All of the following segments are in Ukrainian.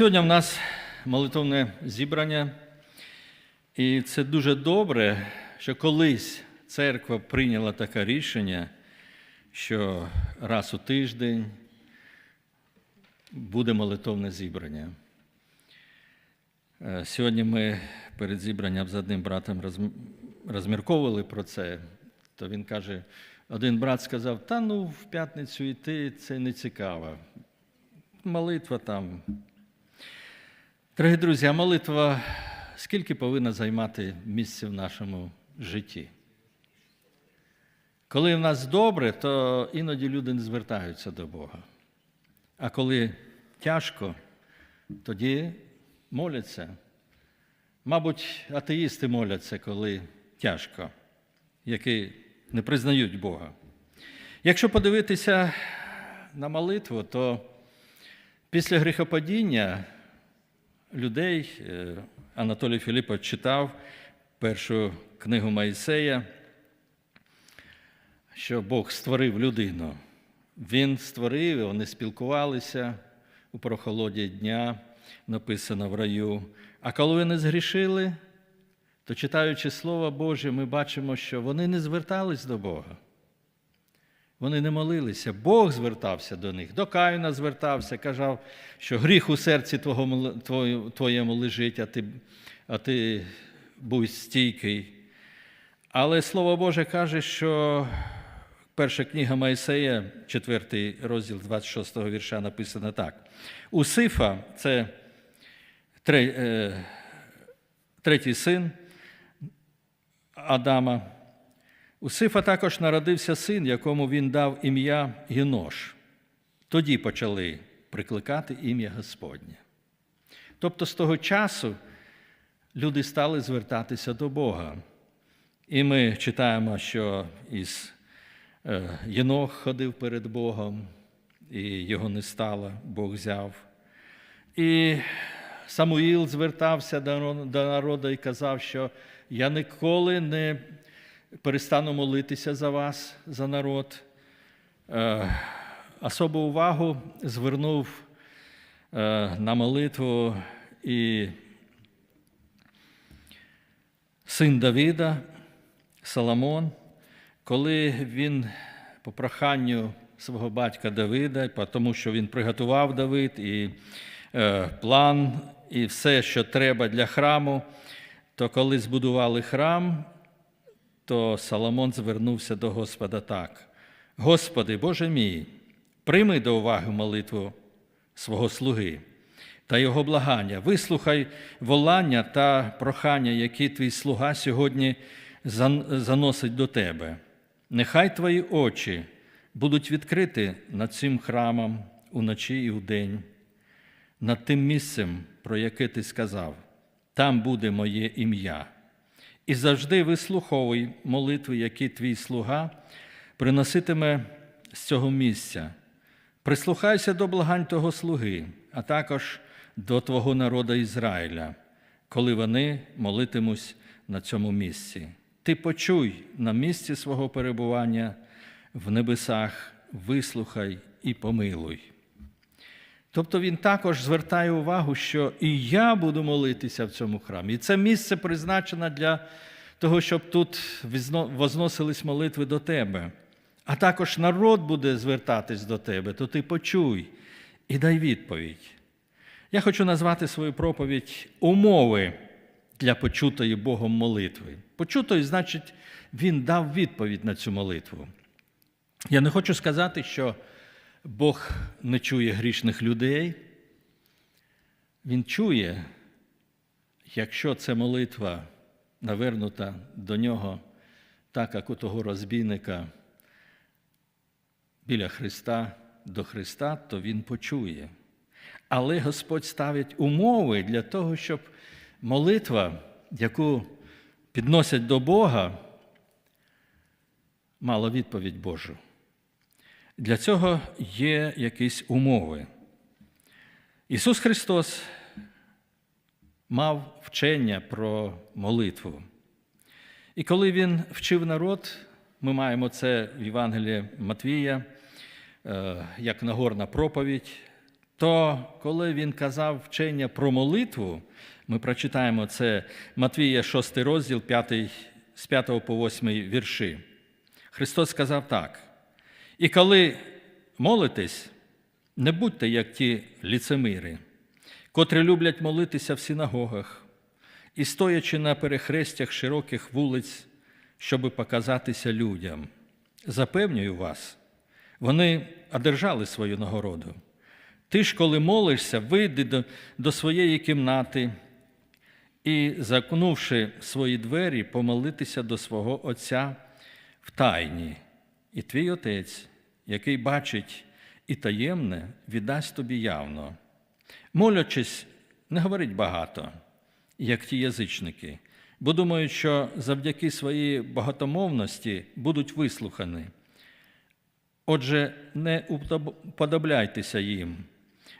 Сьогодні в нас молитовне зібрання, і це дуже добре, що колись церква прийняла таке рішення, що раз у тиждень буде молитовне зібрання. Е, Сьогодні ми перед зібранням з одним братом розмірковували про це, то він каже: один брат сказав: та ну в п'ятницю йти це не цікаво. Молитва там. Дорогі друзі, а молитва скільки повинна займати місце в нашому житті? Коли в нас добре, то іноді люди не звертаються до Бога. А коли тяжко, тоді моляться. Мабуть, атеїсти моляться, коли тяжко, які не признають Бога. Якщо подивитися на молитву, то після гріхопадіння людей е, Анатолій Філіпов читав першу книгу Моїсея, що Бог створив людину. Він створив, вони спілкувалися у прохолоді дня, написано в раю. А коли вони згрішили, то читаючи Слово Боже, ми бачимо, що вони не звертались до Бога. Вони не молилися. Бог звертався до них, до Каїна звертався, казав, що гріх у серці твого, твоєму лежить, а ти, а ти будь стійкий. Але Слово Боже каже, що перша книга Моїсея, 4 розділ 26 вірша, написано так. У Сифа, це е, третій син Адама. У Сифа також народився син, якому він дав ім'я Єнош. Тоді почали прикликати ім'я Господнє. Тобто з того часу люди стали звертатися до Бога. І ми читаємо, що із е, Єнох ходив перед Богом, і його не стало, Бог взяв. І Самуїл звертався до народу і казав, що я ніколи не перестану молитися за вас, за народ. Е, Особу увагу звернув е, на молитву і син Давіда, Соломон, коли він по проханню свого батька Давида, тому що він приготував Давид і е, план, і все, що треба для храму, то коли збудували храм, то Соломон звернувся до Господа так: Господи, Боже мій, прийми до уваги молитву свого слуги та його благання, вислухай волання та прохання, які твій слуга сьогодні заносить до тебе. Нехай твої очі будуть відкриті над цим храмом уночі і вдень, над тим місцем, про яке ти сказав, там буде моє ім'я. І завжди вислуховуй молитви, які твій слуга приноситиме з цього місця. Прислухайся до благань того слуги, а також до твого народу Ізраїля, коли вони молитимуть на цьому місці. Ти почуй на місці свого перебування в небесах, вислухай і помилуй. Тобто він також звертає увагу, що і я буду молитися в цьому храмі. І це місце призначено для того, щоб тут возносились молитви до тебе. А також народ буде звертатись до тебе, то ти почуй і дай відповідь. Я хочу назвати свою проповідь умови для почутої Богом молитви. Почутої, значить, він дав відповідь на цю молитву. Я не хочу сказати, що Бог не чує грішних людей. Він чує, якщо це молитва навернута до нього, так як у того розбійника біля Христа до Христа, то Він почує. Але Господь ставить умови для того, щоб молитва, яку підносять до Бога, мала відповідь Божу. Для цього є якісь умови. Ісус Христос мав вчення про молитву. І коли Він вчив народ, ми маємо це в Євангелії Матвія, е, як Нагорна проповідь, то коли він казав вчення про молитву, ми прочитаємо це Матвія 6 розділ 5, з 5 по 8 вірші. Христос сказав так: і коли молитесь, не будьте як ті ліцемири, котрі люблять молитися в синагогах і стоячи на перехрестях широких вулиць, щоби показатися людям. Запевнюю вас, вони одержали свою нагороду. Ти ж, коли молишся, вийди до, до своєї кімнати і, закнувши свої двері, помолитися до свого Отця в тайні, і твій Отець, який бачить і таємне, віддасть тобі явно. Молячись, не говорить багато, як ті язичники, бо думають, що завдяки своїй багатомовності будуть вислухані. Отже, не уподобляйтеся їм,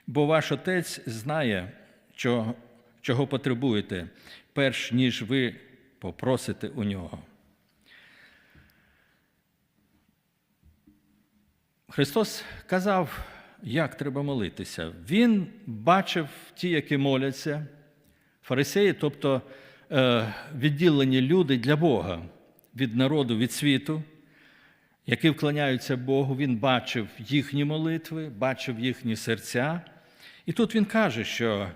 бо ваш Отець знає, чого, потребуєте, перш ніж ви попросите у нього. Христос казав, як треба молитися. Він бачив ті, які моляться, фарисеї, тобто е, відділені люди для Бога від народу, від світу, які вклоняються Богу. Він бачив їхні молитви, бачив їхні серця. І тут він каже, що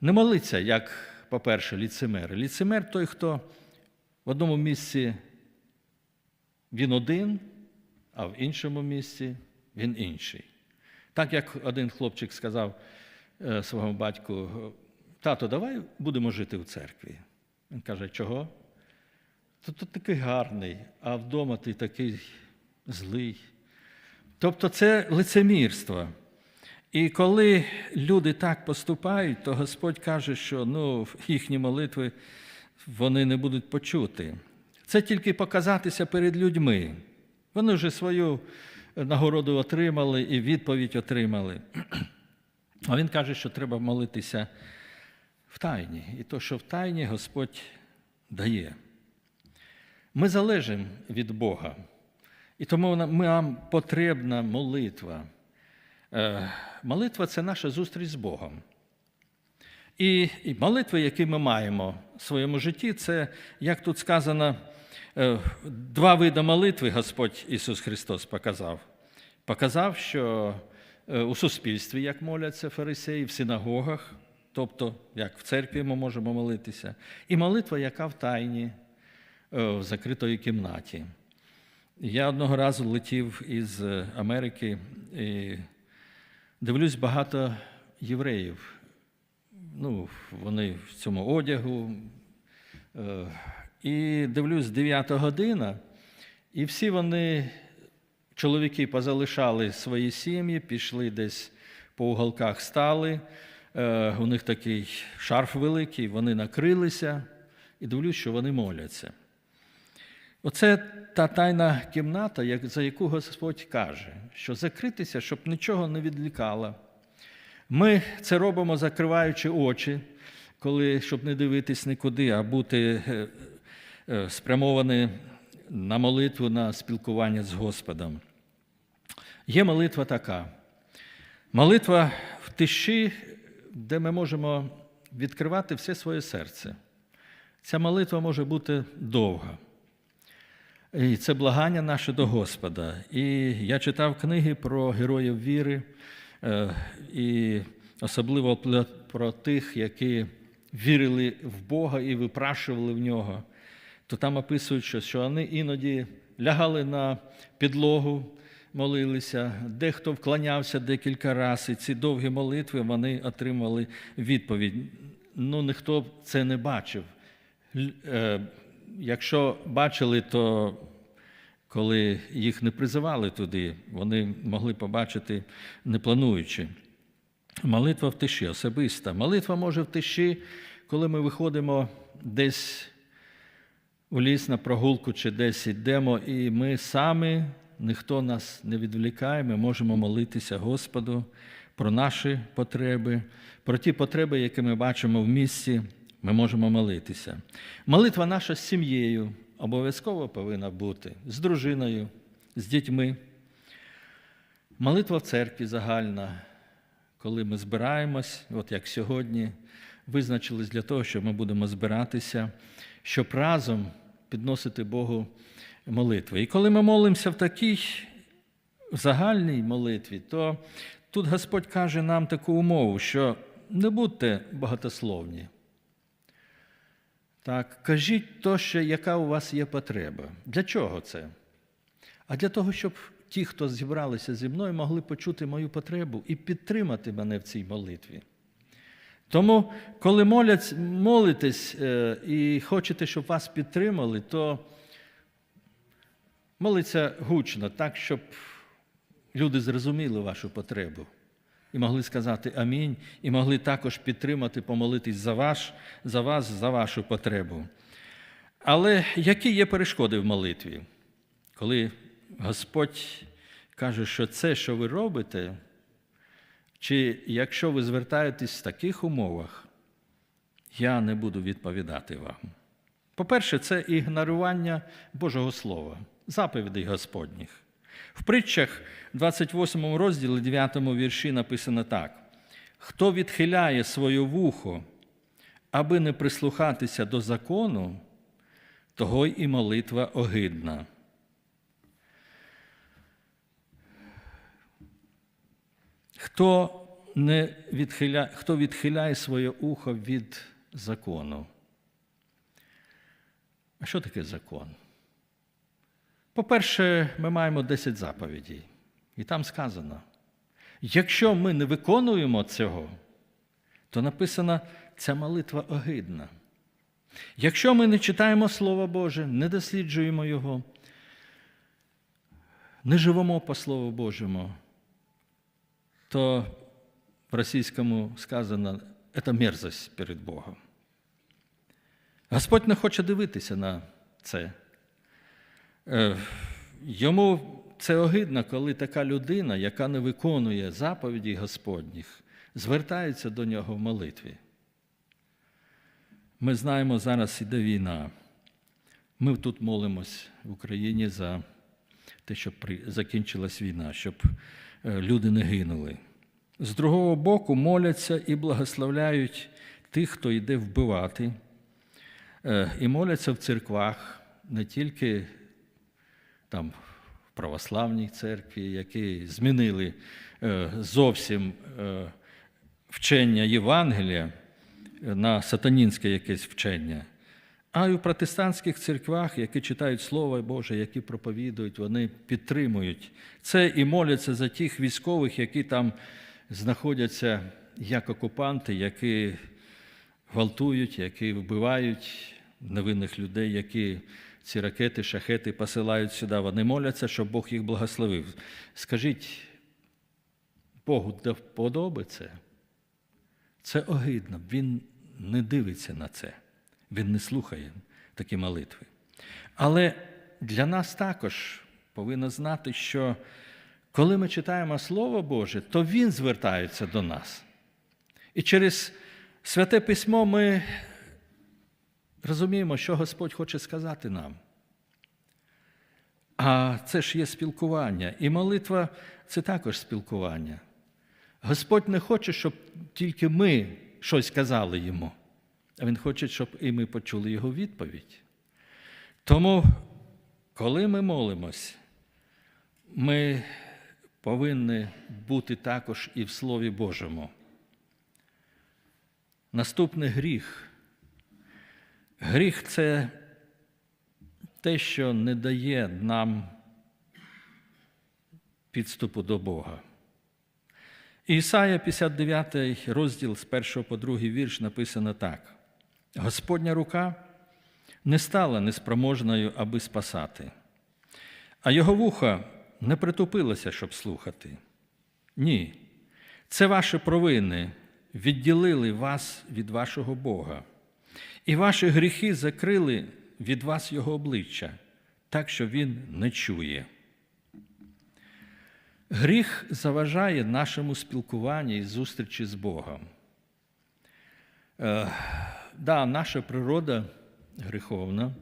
не молиться, як, по-перше, ліцемер. Ліцемер той, хто в одному місці він один, а в іншому місці він інший. Так як один хлопчик сказав е, своєму батьку, тато, давай будемо жити в церкві. Він каже, чого? То ти такий гарний, а вдома ти такий злий. Тобто це лицемірство. І коли люди так поступають, то Господь каже, що ну, їхні молитви вони не будуть почути. Це тільки показатися перед людьми. Вони вже свою нагороду отримали і відповідь отримали. А він каже, що треба молитися в тайні. І то, що в тайні Господь дає. Ми залежимо від Бога. І тому нам потрібна молитва. Е, молитва це наша зустріч з Богом. І, молитви, які ми маємо в своєму житті, це, як тут сказано, е, два види молитви Господь Ісус Христос показав. Показав, що е, у суспільстві, як моляться фарисеї, в синагогах, тобто як в церкві ми можемо молитися, і молитва, яка в тайні, в закритої кімнаті. Я одного разу летів із Америки і дивлюсь багато євреїв. Ну, Вони в цьому одягу. І дивлюсь, 9 година, і всі вони, чоловіки, позалишали свої сім'ї, пішли десь по уголках стали. У них такий шарф великий, вони накрилися і дивлюсь, що вони моляться. Оце та тайна кімната, за яку Господь каже, що закритися, щоб нічого не відлікало. Ми це робимо, закриваючи очі, коли, щоб не дивитись нікуди, а бути спрямовані на молитву, на спілкування з Господом. Є молитва така. Молитва в тиші, де ми можемо відкривати все своє серце. Ця молитва може бути довга. І це благання наше до Господа. І я читав книги про героїв віри, і особливо про тих, які вірили в Бога і випрашували в нього. То там описують, що вони іноді лягали на підлогу, молилися, дехто вклонявся декілька разів, і ці довгі молитви вони отримали відповідь. Ну, ніхто це не бачив. Якщо бачили, то коли їх не призивали туди, вони могли побачити, не плануючи. Молитва в тиші, особиста. Молитва може в тиші, коли ми виходимо десь у ліс на прогулку чи десь йдемо, і ми самі, ніхто нас не відволікає, ми можемо молитися Господу про наші потреби, про ті потреби, які ми бачимо в місті ми можемо молитися. Молитва наша з сім'єю обов'язково повинна бути, з дружиною, з дітьми. Молитва в церкві загальна, коли ми збираємось, от як сьогодні, визначились для того, що ми будемо збиратися, щоб разом підносити Богу молитви. І коли ми молимося в такій загальній молитві, то тут Господь каже нам таку умову, що не будьте багатословні. Так, кажіть то, що яка у вас є потреба. Для чого це? А для того, щоб ті, хто зібралися зі мною, могли почути мою потребу і підтримати мене в цій молитві. Тому, коли моляться, молитесь е, і хочете, щоб вас підтримали, то молиться гучно, так, щоб люди зрозуміли вашу потребу і могли сказати амінь, і могли також підтримати, помолитись за, ваш, за вас, за вашу потребу. Але які є перешкоди в молитві? Коли Господь каже, що це, що ви робите, чи якщо ви звертаєтесь в таких умовах, я не буду відповідати вам. По-перше, це ігнорування Божого Слова, заповідей Господніх. В притчах 28 розділі 9 вірші написано так: хто відхиляє своє вухо, аби не прислухатися до закону, того й і молитва огидна. Хто, не відхиляє, хто відхиляє своє ухо від закону? А що таке закон? По-перше, ми маємо 10 заповідей. І там сказано: якщо ми не виконуємо цього, то написано, ця молитва огидна. Якщо ми не читаємо Слово Боже, не досліджуємо Його, не живемо по Слову Божому, то в російському сказано, це мерзость перед Богом. Господь не хоче дивитися на це. Е, Йому це огидно, коли така людина, яка не виконує заповіді Господніх, звертається до нього в молитві. Ми знаємо, зараз іде війна. Ми тут молимось в Україні за те, щоб закінчилась війна, щоб люди не гинули. З другого боку, моляться і благословляють тих, хто йде вбивати, е, і моляться в церквах не тільки там в православній церкві, які змінили е, зовсім вчення Євангелія на сатанінське якесь вчення, а й у протестантських церквах, які читають Слово Боже, які проповідують, вони підтримують це і моляться за тих військових, які там знаходяться як окупанти, які гвалтують, які вбивають невинних людей, які ці ракети, шахети посилають сюди. Вони моляться, щоб Бог їх благословив. Скажіть, Богу подобається? Це огидно. Він не дивиться на це, він не слухає такі молитви. Але для нас також повинно знати, що коли ми читаємо Слово Боже, то Він звертається до нас. І через святе письмо ми розуміємо, що Господь хоче сказати нам. А це ж є спілкування. І молитва це також спілкування. Господь не хоче, щоб тільки ми щось казали йому, а Він хоче, щоб і ми почули Його відповідь. Тому, коли ми молимось, ми повинні бути також і в Слові Божому. Наступний гріх. Гріх це те, що не дає нам підступу до Бога. Ісая 59 розділ з 1 по 2 вірш написано так: Господня рука не стала неспроможною, аби спасати, а його вуха не притупилося, щоб слухати. Ні, це ваші провини відділили вас від вашого Бога, і ваші гріхи закрили від вас Його обличчя, так що Він не чує. Гріх заважає нашому спілкуванню і зустрічі з Богом. Да, наша природа гріховна,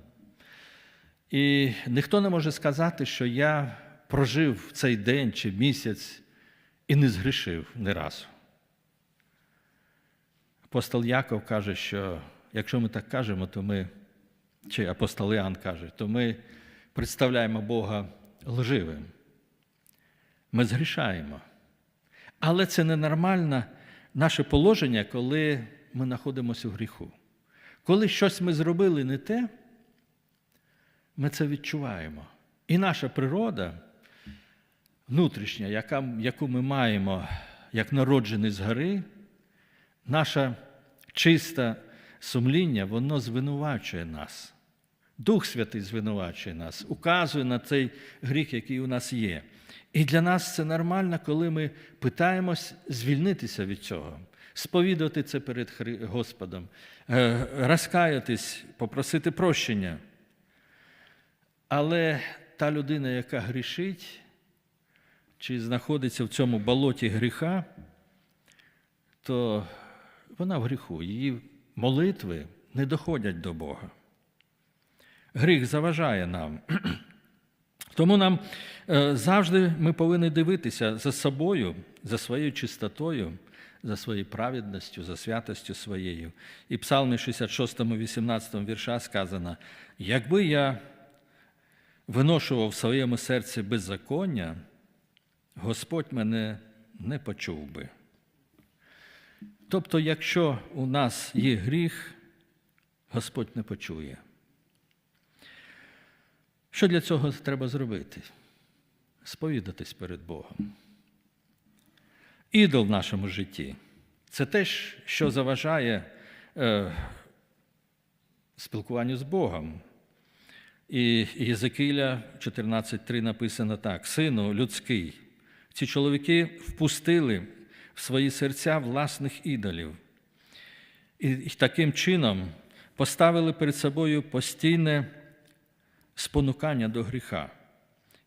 і ніхто не може сказати, що я прожив цей день чи місяць і не згрішив ні разу. Апостол Яков каже, що якщо ми так кажемо, то ми, чи апостол Іоанн каже, то ми представляємо Бога лживим. Ми згрішаємо. Але це ненормальне наше положення, коли ми знаходимося в гріху. Коли щось ми зробили не те, ми це відчуваємо. І наша природа внутрішня, яка, яку ми маємо як народжений згори, наше чисте сумління, воно звинувачує нас. Дух Святий звинувачує нас, указує на цей гріх, який у нас є. І для нас це нормально, коли ми питаємось звільнитися від цього, сповідати це перед Господом, е, розкаятись, попросити прощення. Але та людина, яка грішить, чи знаходиться в цьому болоті гріха, то вона в гріху. Її молитви не доходять до Бога. Гріх заважає нам. Тому нам е, завжди ми повинні дивитися за собою, за своєю чистотою, за своєю праведністю, за святостю своєю. І в Псалмі 66, 18 вірша сказано: якби я виношував в своєму серці беззаконня, Господь мене не почув би. Тобто, якщо у нас є гріх, Господь не почує. Що для цього треба зробити? Сповідатись перед Богом. Ідол в нашому житті це те, що заважає е, спілкуванню з Богом. І Єзекіля 14.3 написано так: Сину людський, ці чоловіки впустили в свої серця власних ідолів. І таким чином поставили перед собою постійне спонукання до гріха.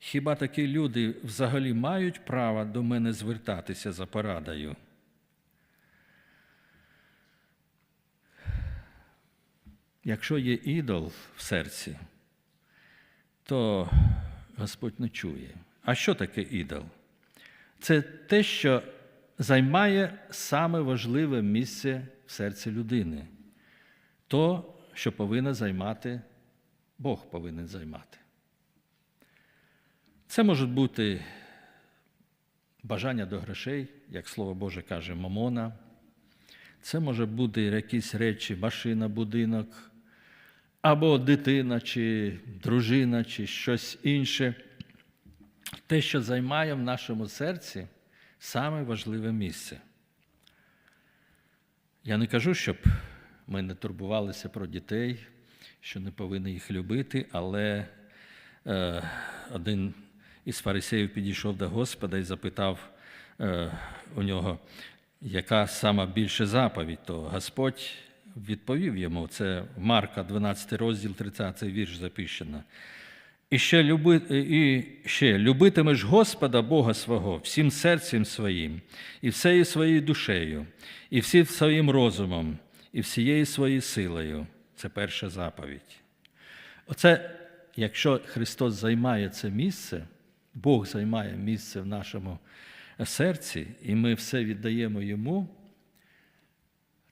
Хіба такі люди взагалі мають право до мене звертатися за порадою? Якщо є ідол в серці, то Господь не чує. А що таке ідол? Це те, що займає саме важливе місце в серці людини. То, що повинна займати Бог повинен займати. Це можуть бути бажання до грошей, як слово Боже каже, мамона. Це може бути якісь речі, машина, будинок, або дитина, чи дружина, чи щось інше. Те, що займає в нашому серці саме важливе місце. Я не кажу, щоб ми не турбувалися про дітей, що не повинні їх любити, але е, один із фарисеїв підійшов до Господа і запитав е, у нього, яка сама більша заповідь, то Господь відповів йому, це Марка, 12 розділ, 30 вірш запущено. І ще, люби, і ще любитимеш Господа Бога свого всім серцем своїм, і всею своєю душею, і всім своїм розумом, і всією своєю силою. Це перша заповідь. Оце, якщо Христос займає це місце, Бог займає місце в нашому серці, і ми все віддаємо Йому,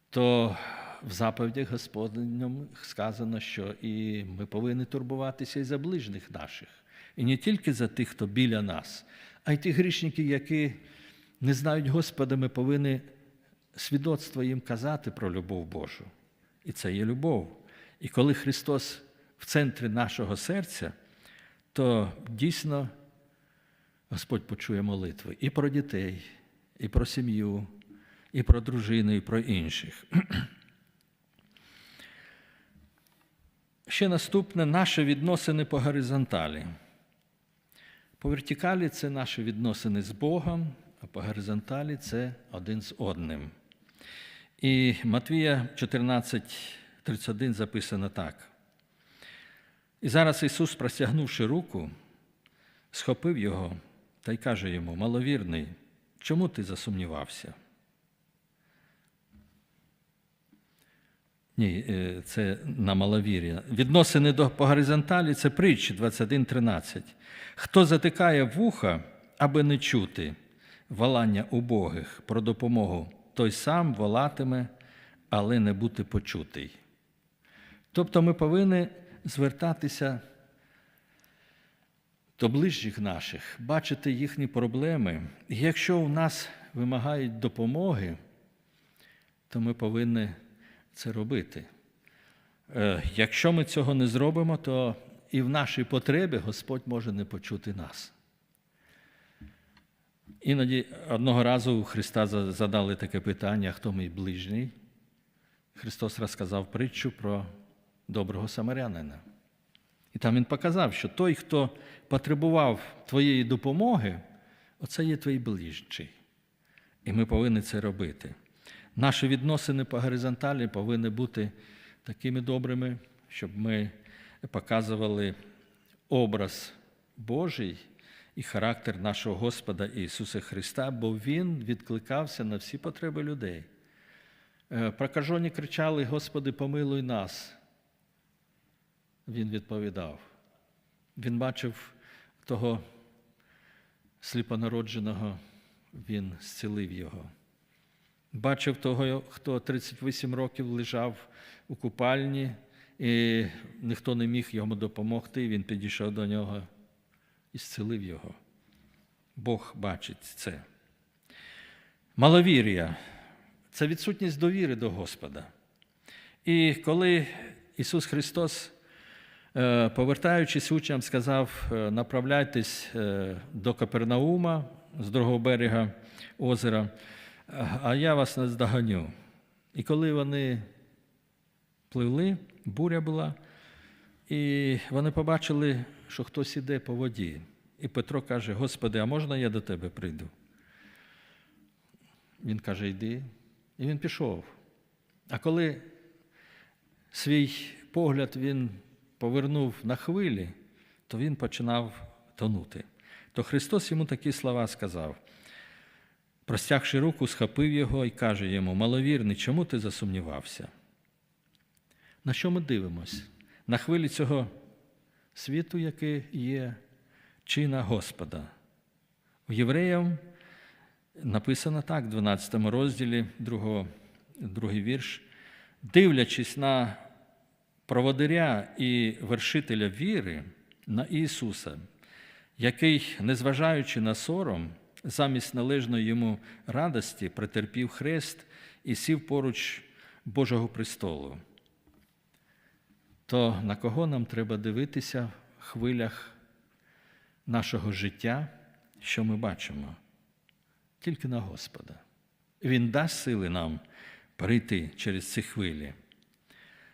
то в заповідях Господньому сказано, що і ми повинні турбуватися і за ближніх наших, і не тільки за тих, хто біля нас, а й ті грішники, які не знають Господа, ми повинні свідоцтво їм казати про любов Божу. І це є любов. І коли Христос в центрі нашого серця, то дійсно Господь почує молитви і про дітей, і про сім'ю, і про дружину, і про інших. Ще наступне наші відносини по горизонталі. По вертикалі це наші відносини з Богом, а по горизонталі це один з одним. І Матвія 14:31 записано так. І зараз Ісус, простягнувши руку, схопив його та й каже йому: маловірний, чому ти засумнівався? Ні, е, це на маловір'я. Відносини до по горизонталі це притчі 21.13. Хто затикає вуха, аби не чути волання убогих про допомогу, той сам волатиме, але не бути почутий. Тобто ми повинні звертатися до ближніх наших, бачити їхні проблеми. І якщо у нас вимагають допомоги, то ми повинні це робити. Е, Якщо ми цього не зробимо, то і в нашій потребі Господь може не почути нас. Іноді одного разу у Христа задали таке питання, хто мій ближній. Христос розказав притчу про доброго самарянина. І там він показав, що той, хто потребував твоєї допомоги, оце є твій ближчий. І ми повинні це робити. Наші відносини по горизонталі повинні бути такими добрими, щоб ми показували образ Божий і характер нашого Господа Ісуса Христа, бо Він відкликався на всі потреби людей. Е, Прокажені кричали: Господи, помилуй нас. Він відповідав. Він бачив того сліпонародженого, він зцілив його. Бачив того, хто 38 років лежав у купальні, і ніхто не міг йому допомогти. Він підійшов до нього і зцілив його. Бог бачить це. Маловір'я це відсутність довіри до Господа. І коли Ісус Христос, повертаючись учням, сказав: е, направляйтесь е, до Капернаума з другого берега озера, а я вас не здоганю. І коли вони пливли, буря була, і вони побачили, що хтось іде по воді. І Петро каже: Господи, а можна я до тебе прийду? Він каже, йди. І він пішов. А коли свій погляд він повернув на хвилі, то він починав тонути. То Христос йому такі слова сказав. Простягши руку, схопив його і каже йому: Маловірний, чому ти засумнівався? На що ми дивимось? На хвилі цього світу, який є, чи на Господа? У євреям написано так, в 12 розділі, другого, другий вірш, дивлячись на проводиря і вершителя віри, на Ісуса, який, незважаючи на сором, замість належної йому радості претерпів хрест і сів поруч Божого престолу. То на кого нам треба дивитися в хвилях нашого життя, що ми бачимо? Тільки на Господа. Він дасть сили нам перейти через ці хвилі.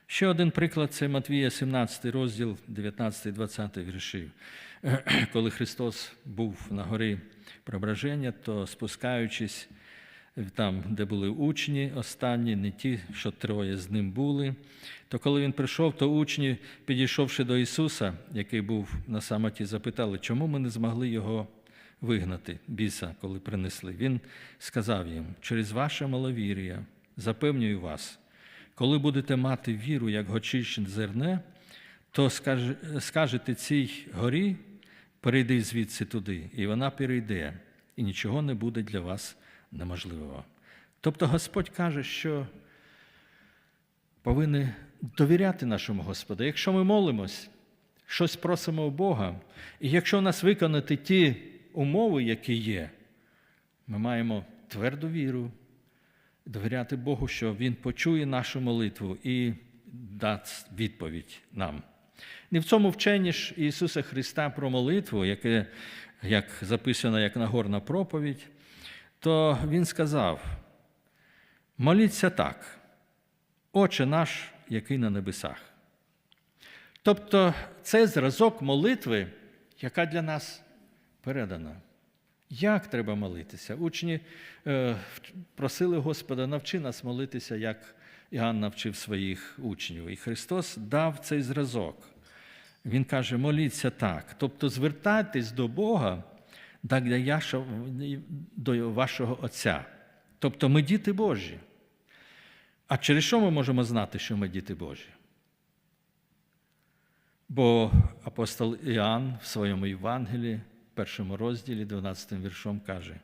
Ще один приклад це Матвія, 17 розділ, 19-20 віршів. Коли Христос був на горі Преображення, то спускаючись там, де були учні останні, не ті, що троє з ним були, то коли він прийшов, то учні, підійшовши до Ісуса, який був на самоті, запитали, чому ми не змогли його вигнати, біса, коли принесли. Він сказав їм: через ваше маловір'я, запевнюю вас, коли будете мати віру, як гочищен зерне, то скажете цій горі, перейди звідси туди, і вона перейде, і нічого не буде для вас неможливого. Тобто Господь каже, що повинні довіряти нашому Господу. Якщо ми молимось, щось просимо у Бога, і якщо у нас виконати ті умови, які є, ми маємо тверду віру, довіряти Богу, що Він почує нашу молитву і дасть відповідь нам. Не в цьому вченні ж Ісуса Христа про молитву, яке як записано як Нагорна проповідь, то Він сказав: моліться так, Отче наш, який на небесах. Тобто це зразок молитви, яка для нас передана. Як треба молитися? Учні е, просили Господа, навчи нас молитися, як Іоанн навчив своїх учнів. І Христос дав цей зразок. Він каже, моліться так. Тобто звертайтесь до Бога, до вашого Отця. Тобто ми діти Божі. А через що ми можемо знати, що ми діти Божі? Бо апостол Іоанн в своєму Євангелії, першому розділі, 12 віршом, каже: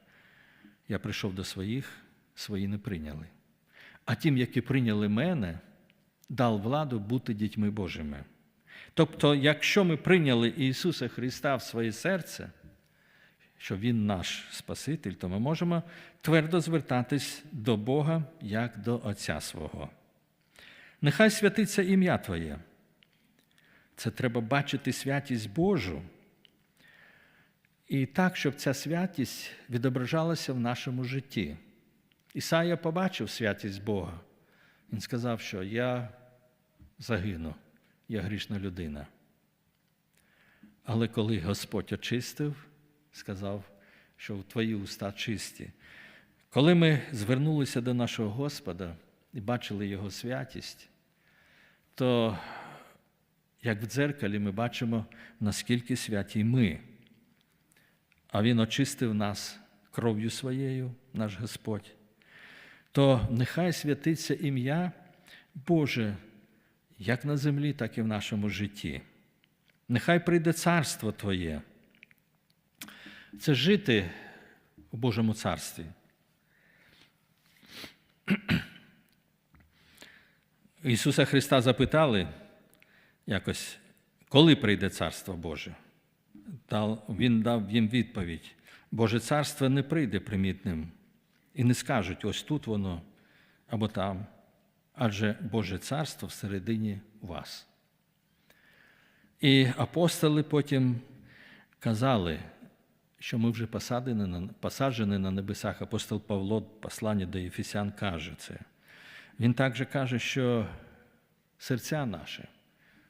Я прийшов до своїх, свої не прийняли. а тим, які прийняли мене, дав владу бути дітьми Божими. Тобто, якщо ми прийняли Ісуса Христа в своє серце, що Він наш Спаситель, то ми можемо твердо звертатись до Бога як до Отця свого. Нехай святиться ім'я Твоє. Це треба бачити святість Божу. І так, щоб ця святість відображалася в нашому житті. Ісая побачив святість Бога. Він сказав, що я загину, я грішна людина. Але коли Господь очистив, сказав, що твої уста чисті. Коли ми звернулися до нашого Господа і бачили Його святість, то як в дзеркалі ми бачимо, наскільки святі ми. А Він очистив нас кров'ю своєю, наш Господь. То нехай святиться ім'я Боже, як на землі, так і в нашому житті. Нехай прийде царство Твоє. Це жити у Божому царстві. Ісуса Христа запитали якось, коли прийде Царство Боже? Він дав їм відповідь: Боже царство не прийде примітним, і не скажуть, ось тут воно або там, адже Боже царство всередині вас. І апостоли потім казали, що ми вже посаджені на небесах. Апостол Павло, послання до Єфесян, каже це. Він також каже, що серця наше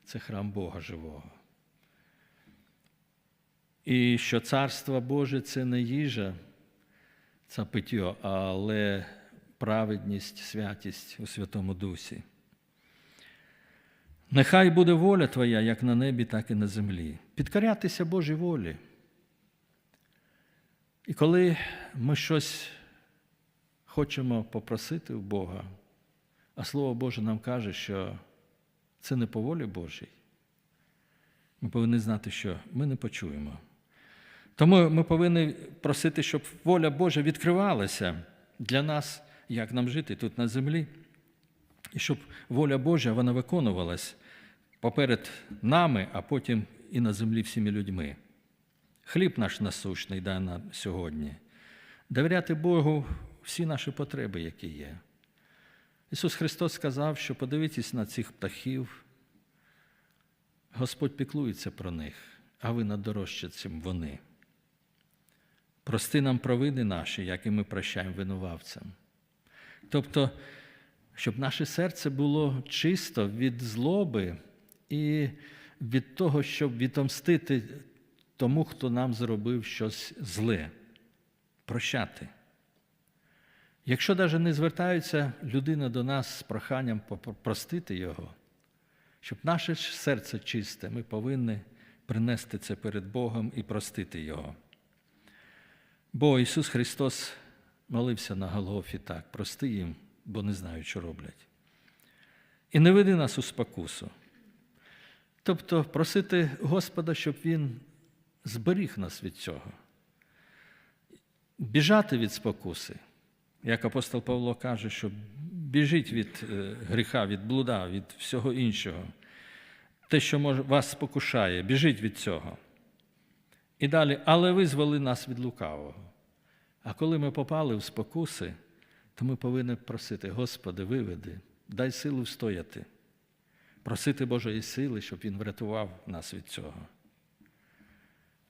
це храм Бога живого. І що Царство Боже це не їжа, це питьо, але праведність, святість у Святому Дусі. Нехай буде воля Твоя як на небі, так і на землі. Підкорятися Божій волі. І коли ми щось хочемо попросити у Бога, а Слово Боже нам каже, що це не по волі Божій, ми повинні знати, що ми не почуємо. Тому ми повинні просити, щоб воля Божа відкривалася для нас, як нам жити тут на землі, і щоб воля Божа вона виконувалась поперед нами, а потім і на землі всіми людьми. Хліб наш насущний дай нам сьогодні. Довіряти Богу всі наші потреби, які є. Ісус Христос сказав, що подивіться на цих птахів, Господь піклується про них, а ви надорожче цим вони. Прости нам провини наші, як і ми прощаємо винувавцям. Тобто, щоб наше серце було чисто від злоби і від того, щоб відомстити тому, хто нам зробив щось зле, прощати. Якщо навіть не звертається людина до нас з проханням простити його, щоб наше серце чисте, ми повинні принести це перед Богом і простити Його. Бо Ісус Христос молився на Голгофі так, прости їм, бо не знають, що роблять. І не веди нас у спокусу. Тобто просити Господа, щоб Він зберіг нас від цього, біжати від спокуси. Як апостол Павло каже, що біжіть від гріха, від блуда, від всього іншого. Те, що вас спокушає, біжіть від цього. І далі, але визвали нас від лукавого. А коли ми попали в спокуси, то ми повинні просити, Господи, виведи, дай силу встояти, просити Божої сили, щоб Він врятував нас від цього.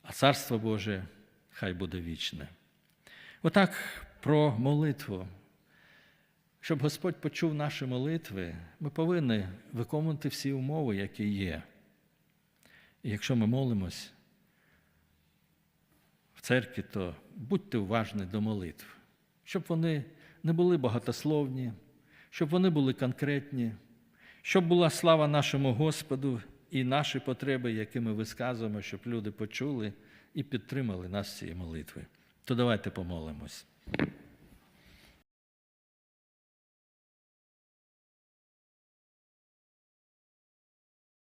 А Царство Боже хай буде вічне. Отак про молитву. Щоб Господь почув наші молитви, ми повинні виконувати всі умови, які є. І якщо ми молимось в церкві, то будьте уважні до молитв, щоб вони не були багатословні, щоб вони були конкретні, щоб була слава нашому Господу і наші потреби, які ми висказуємо, щоб люди почули і підтримали нас цієї молитви. То давайте помолимось.